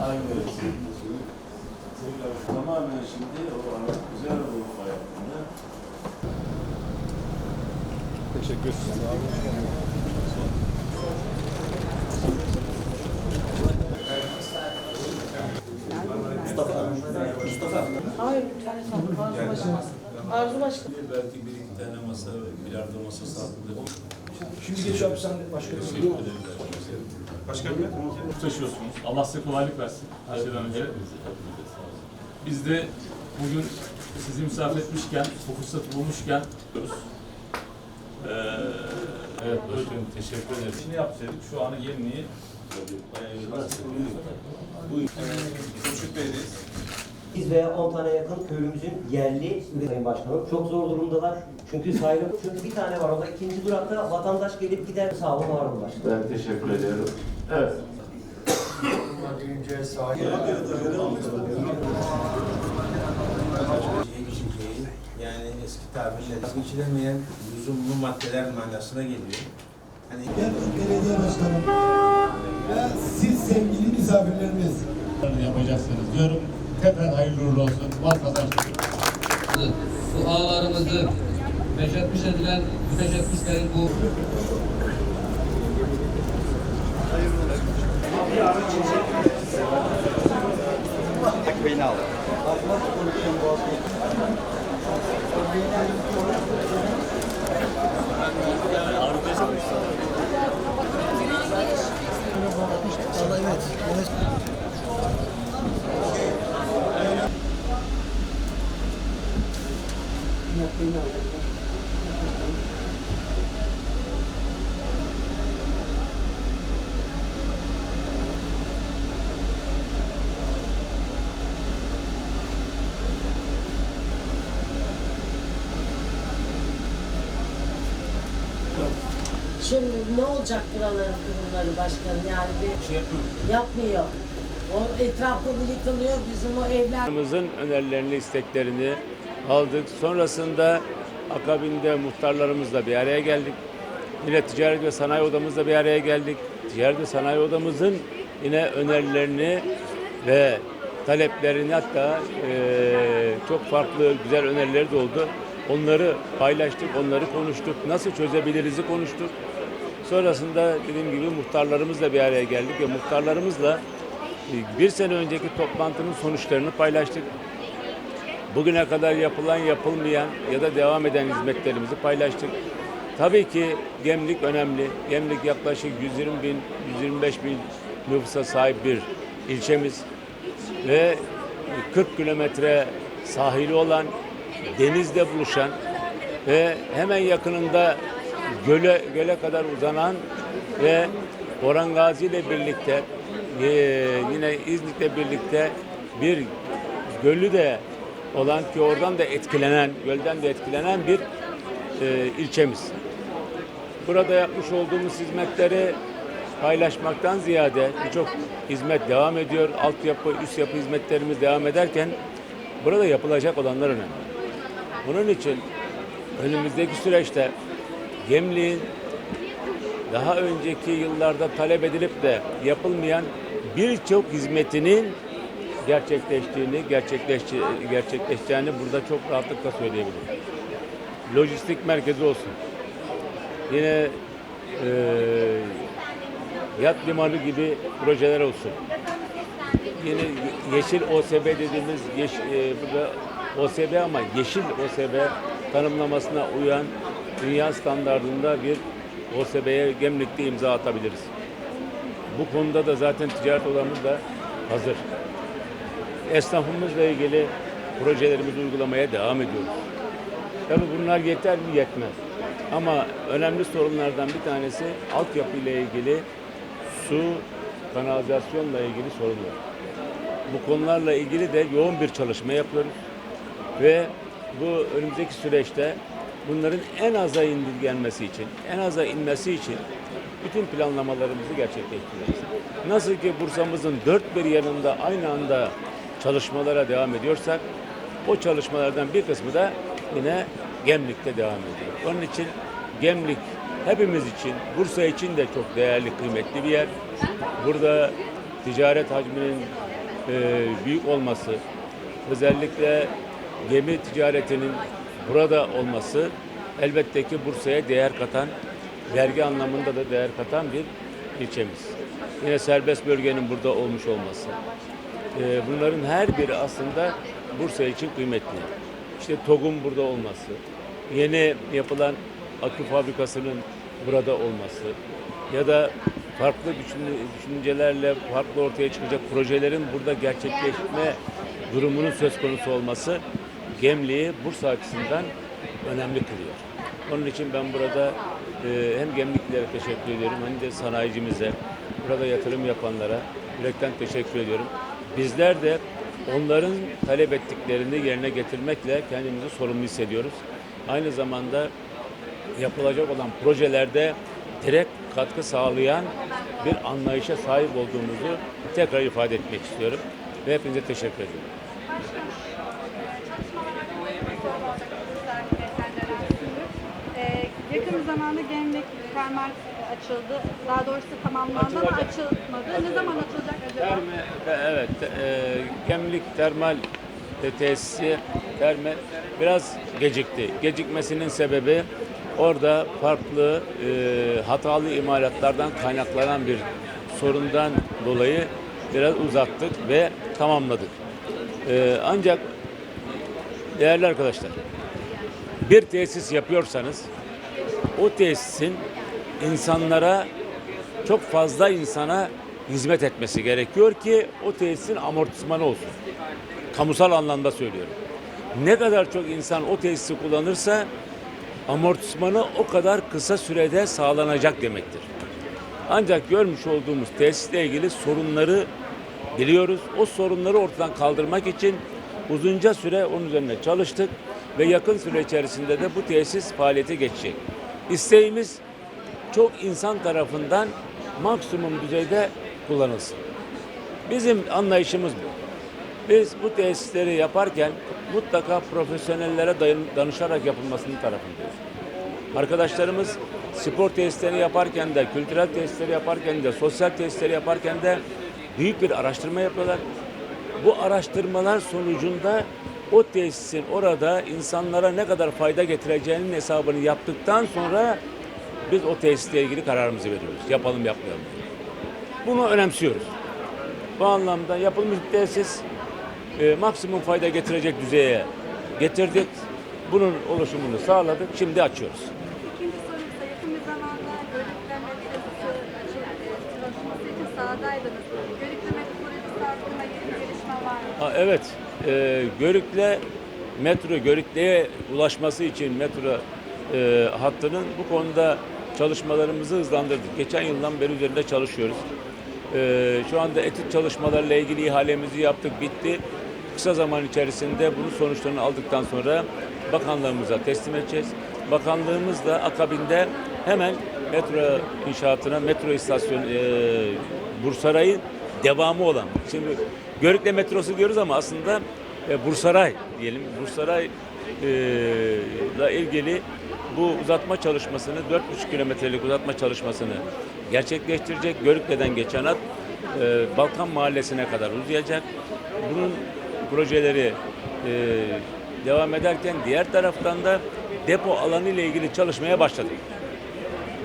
Aynı. Tamamen şimdi o güzel Avrupa hayatında Teşekkür ederim. Hayır, lütfen efendim. Arzu başkanım. Arzu başkanım. belki bir iki tane masa, bilardo masası altında Şimdi geç abi sen de başka bir şey yok. taşıyorsunuz. Allah size kolaylık versin her şeyden önce. Biz de bugün sizi misafir etmişken, bu fırsatı bulmuşken. Ee, evet, başkanım teşekkür ederiz. Şimdi yapsaydık şu anı yeniyi Biz veya 10 tane yakın köylümüzün yerli Sayın Başkanım çok zor durumdalar. Çünkü sahile çünkü bir tane var orada ikinci durakta vatandaş gelip gider sağ olun var olun başkanım. Ben teşekkür ediyorum. Evet. Şeyin, yani eski tabirle vazgeçilemeyen lüzumlu maddeler manasına geliyor. Hani Ben belediye başkanım ve siz sevgili misafirlerimiz. yapacaksınız diyorum. Tekrar hayırlı uğurlu olsun. Bol kazançlı. bu ağlarımızı teşebbüs edilen müteşebbislerin bu Şimdi ne olacak buraların durumları başkanım? Yani bir yapmıyor. O etrafta yıkılıyor bizim o evler. Önerilerini, isteklerini aldık. Sonrasında akabinde muhtarlarımızla bir araya geldik. Yine Ticaret ve Sanayi Odamızla bir araya geldik. Ticaret ve Sanayi Odamızın yine önerilerini ve taleplerini hatta eee, çok farklı güzel önerileri de oldu. Onları paylaştık, onları konuştuk. Nasıl çözebiliriz konuştuk. Sonrasında dediğim gibi muhtarlarımızla bir araya geldik ve muhtarlarımızla e, bir sene önceki toplantının sonuçlarını paylaştık. Bugüne kadar yapılan, yapılmayan ya da devam eden hizmetlerimizi paylaştık. Tabii ki Gemlik önemli. Gemlik yaklaşık 120 bin, 125 bin nüfusa sahip bir ilçemiz ve 40 kilometre sahili olan, denizle buluşan ve hemen yakınında göle, göle kadar uzanan ve Orhan Gazi ile birlikte e, yine İznik'le birlikte bir gölü de olan ki oradan da etkilenen, gölden de etkilenen bir e, ilçemiz. Burada yapmış olduğumuz hizmetleri paylaşmaktan ziyade birçok hizmet devam ediyor. Altyapı, üst yapı hizmetlerimiz devam ederken burada yapılacak olanlar önemli. Bunun için önümüzdeki süreçte Gemliğin daha önceki yıllarda talep edilip de yapılmayan birçok hizmetinin gerçekleştiğini, gerçekleşti, gerçekleşeceğini burada çok rahatlıkla söyleyebilirim. Lojistik merkezi olsun. Yine eee yat limanı gibi projeler olsun. Yine yeşil OSB dediğimiz yeş, e, burada OSB ama yeşil OSB tanımlamasına uyan dünya standartında bir OSB'ye Gemlik'te imza atabiliriz. Bu konuda da zaten ticaret odamız da hazır. Esnafımızla ilgili projelerimizi uygulamaya devam ediyoruz. Tabii bunlar yeter mi? Yetmez. Ama önemli sorunlardan bir tanesi altyapı ile ilgili su, kanalizasyonla ilgili sorunlar. Bu konularla ilgili de yoğun bir çalışma yapıyoruz. Ve bu önümüzdeki süreçte bunların en aza indirgenmesi için, en aza inmesi için bütün planlamalarımızı gerçekleştiriyoruz. Nasıl ki Bursa'mızın dört bir yanında aynı anda çalışmalara devam ediyorsak, o çalışmalardan bir kısmı da yine Gemlik'te devam ediyor. Onun için Gemlik hepimiz için, Bursa için de çok değerli, kıymetli bir yer. Burada ticaret hacminin e, büyük olması, özellikle gemi ticaretinin burada olması elbette ki Bursa'ya değer katan, vergi anlamında da değer katan bir ilçemiz. Yine serbest bölgenin burada olmuş olması. E, bunların her biri aslında Bursa için kıymetli. İşte TOG'un burada olması, yeni yapılan akü fabrikasının burada olması ya da farklı düşün- düşüncelerle farklı ortaya çıkacak projelerin burada gerçekleşme durumunun söz konusu olması Gemliği Bursa açısından önemli kılıyor. Onun için ben burada e, hem Gemliklilere teşekkür ediyorum hem de sanayicimize, burada yatırım yapanlara yürekten teşekkür ediyorum. Bizler de onların talep ettiklerini yerine getirmekle kendimizi sorumlu hissediyoruz. Aynı zamanda yapılacak olan projelerde direkt katkı sağlayan bir anlayışa sahip olduğumuzu tekrar ifade etmek istiyorum. Ve hepinize teşekkür ediyorum. Yakın zamanda Gemlik termal açıldı. Daha doğrusu tamamlandı ama açılmadı. Ne zaman açılacak acaba? Terme, e, evet, e, Gemlik Termal Tesisi terme biraz gecikti. Gecikmesinin sebebi orada farklı e, hatalı imalatlardan kaynaklanan bir sorundan dolayı biraz uzattık ve tamamladık. E, ancak değerli arkadaşlar, bir tesis yapıyorsanız o tesisin insanlara çok fazla insana hizmet etmesi gerekiyor ki o tesisin amortismanı olsun. Kamusal anlamda söylüyorum. Ne kadar çok insan o tesisi kullanırsa amortismanı o kadar kısa sürede sağlanacak demektir. Ancak görmüş olduğumuz tesisle ilgili sorunları biliyoruz. O sorunları ortadan kaldırmak için uzunca süre onun üzerine çalıştık ve yakın süre içerisinde de bu tesis faaliyete geçecek. İsteğimiz çok insan tarafından maksimum düzeyde kullanılsın. Bizim anlayışımız bu. Biz bu tesisleri yaparken mutlaka profesyonellere danışarak yapılmasının tarafındayız. Arkadaşlarımız spor tesisleri yaparken de, kültürel tesisleri yaparken de, sosyal tesisleri yaparken de büyük bir araştırma yapıyorlar. Bu araştırmalar sonucunda o tesisin orada insanlara ne kadar fayda getireceğinin hesabını yaptıktan sonra biz o tesisle ilgili kararımızı veriyoruz. Yapalım yapmayalım. Bunu önemsiyoruz. Bu anlamda yapılmış bir tesis e, maksimum fayda getirecek düzeye getirdik. Bunun oluşumunu sağladık. Şimdi açıyoruz. İkinci sorum ise yakın bir zamanda açıldı. Çalışması için sahadaydınız. Görükle metro projesi hakkında yeni bir gelişme var mı? Ha, evet, e, Görük'le metro, Görük'lere ulaşması için metro e, hattının bu konuda çalışmalarımızı hızlandırdık. Geçen yıldan beri üzerinde çalışıyoruz. E, şu anda etüt çalışmalarla ilgili ihalemizi yaptık, bitti. Kısa zaman içerisinde bunun sonuçlarını aldıktan sonra bakanlığımıza teslim edeceğiz. Bakanlığımız da akabinde hemen metro inşaatına, metro istasyonu, e, Bursaray'ın devamı olan. Şimdi Görükle metrosu diyoruz ama aslında e, Bursaray diyelim. Bursaray ile ilgili bu uzatma çalışmasını 4,5 kilometrelik uzatma çalışmasını gerçekleştirecek. Görükle'den geçen hat e, Balkan Mahallesi'ne kadar uzayacak. Bunun projeleri e, devam ederken diğer taraftan da depo alanı ile ilgili çalışmaya başladık.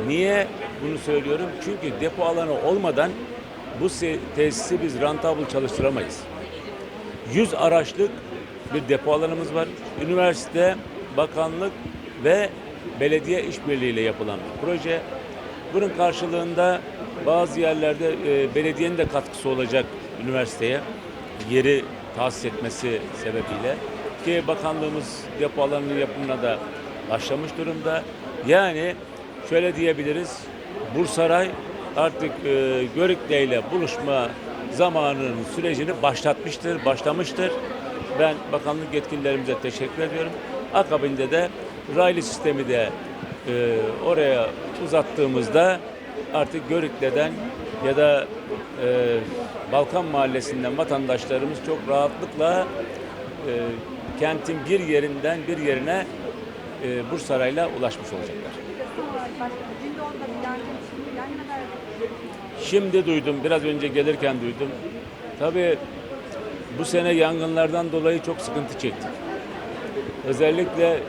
Niye bunu söylüyorum? Çünkü depo alanı olmadan bu tesisi biz rentable çalıştıramayız. 100 araçlık bir depo alanımız var. Üniversite, bakanlık ve belediye işbirliğiyle yapılan bir proje. Bunun karşılığında bazı yerlerde e, belediyenin de katkısı olacak üniversiteye yeri tahsis etmesi sebebiyle ki bakanlığımız depo alanının yapımına da başlamış durumda. Yani şöyle diyebiliriz. Bursaray artık e, Görükle ile buluşma zamanının sürecini başlatmıştır, başlamıştır. Ben bakanlık yetkililerimize teşekkür ediyorum. Akabinde de raylı sistemi de e, oraya uzattığımızda artık Görükle'den ya da e, Balkan Mahallesi'nden vatandaşlarımız çok rahatlıkla e, kentin bir yerinden bir yerine e, Bursaray'la ulaşmış olacaklar. Şimdi duydum, biraz önce gelirken duydum. Tabii bu sene yangınlardan dolayı çok sıkıntı çektik. Özellikle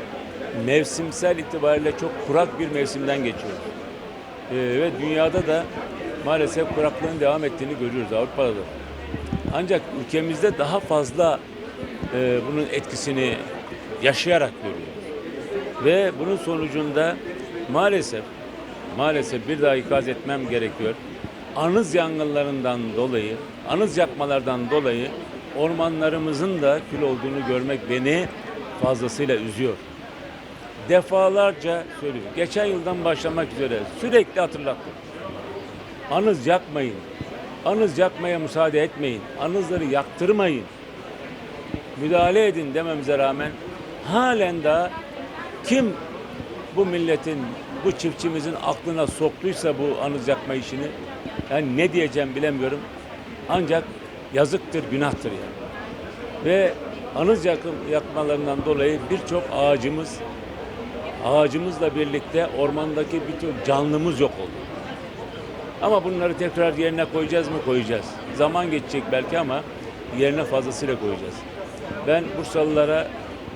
mevsimsel itibariyle çok kurak bir mevsimden geçiyoruz. Ee, ve dünyada da maalesef kuraklığın devam ettiğini görüyoruz Avrupa'da da. Ancak ülkemizde daha fazla e, bunun etkisini yaşayarak görüyoruz. Ve bunun sonucunda maalesef maalesef bir daha ikaz etmem gerekiyor. Anız yangınlarından dolayı, anız yakmalardan dolayı ormanlarımızın da kül olduğunu görmek beni fazlasıyla üzüyor. Defalarca söylüyorum. Geçen yıldan başlamak üzere sürekli hatırlattım. Anız yakmayın. Anız yakmaya müsaade etmeyin. Anızları yaktırmayın. Müdahale edin dememize rağmen halen daha kim bu milletin, bu çiftçimizin aklına soktuysa bu anız yakma işini yani ne diyeceğim bilemiyorum. Ancak yazıktır, günahtır yani. Ve anız yakım, yakmalarından dolayı birçok ağacımız ağacımızla birlikte ormandaki birçok canlımız yok oldu. Ama bunları tekrar yerine koyacağız mı? Koyacağız. Zaman geçecek belki ama yerine fazlasıyla koyacağız. Ben Bursalılara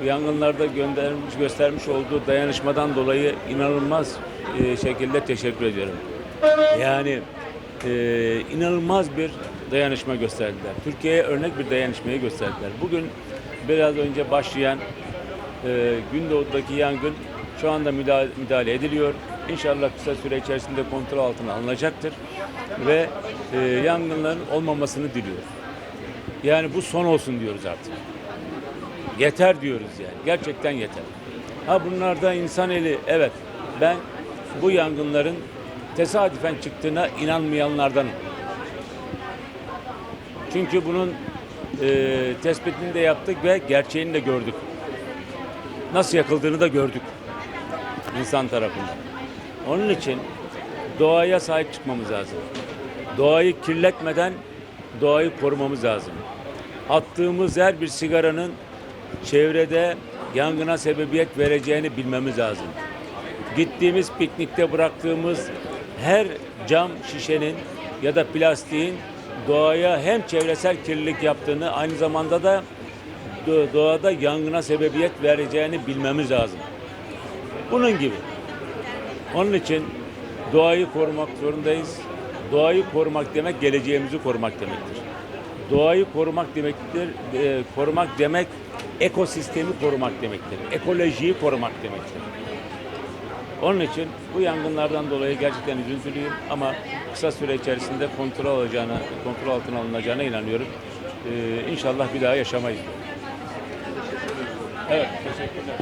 yangınlarda göndermiş, göstermiş olduğu dayanışmadan dolayı inanılmaz e, şekilde teşekkür ediyorum. Yani e, inanılmaz bir dayanışma gösterdiler. Türkiye'ye örnek bir dayanışmayı gösterdiler. Bugün biraz önce başlayan e, Gündoğdu'daki yangın şu anda müdahale, müdahale ediliyor. İnşallah kısa süre içerisinde kontrol altına alınacaktır ve e, yangınların olmamasını diliyoruz. Yani bu son olsun diyoruz artık. Yeter diyoruz yani. Gerçekten yeter. Ha bunlarda insan eli evet ben bu yangınların tesadüfen çıktığına inanmayanlardanım. Çünkü bunun e, tespitini de yaptık ve gerçeğini de gördük. Nasıl yakıldığını da gördük insan tarafından. Onun için doğaya sahip çıkmamız lazım. Doğayı kirletmeden doğayı korumamız lazım. Attığımız her bir sigaranın çevrede yangına sebebiyet vereceğini bilmemiz lazım. Gittiğimiz piknikte bıraktığımız her cam şişenin ya da plastiğin doğaya hem çevresel kirlilik yaptığını aynı zamanda da do- doğada yangına sebebiyet vereceğini bilmemiz lazım. Bunun gibi. Onun için doğayı korumak zorundayız. Doğayı korumak demek geleceğimizi korumak demektir. Doğayı korumak demektir. e, korumak demek ekosistemi korumak demektir. Ekolojiyi korumak demektir. Onun için bu yangınlardan dolayı gerçekten üzüntülüyüm ama kısa süre içerisinde kontrol alacağına, kontrol altına alınacağına inanıyorum. Ee, inşallah bir daha yaşamayız. Evet, teşekkürler.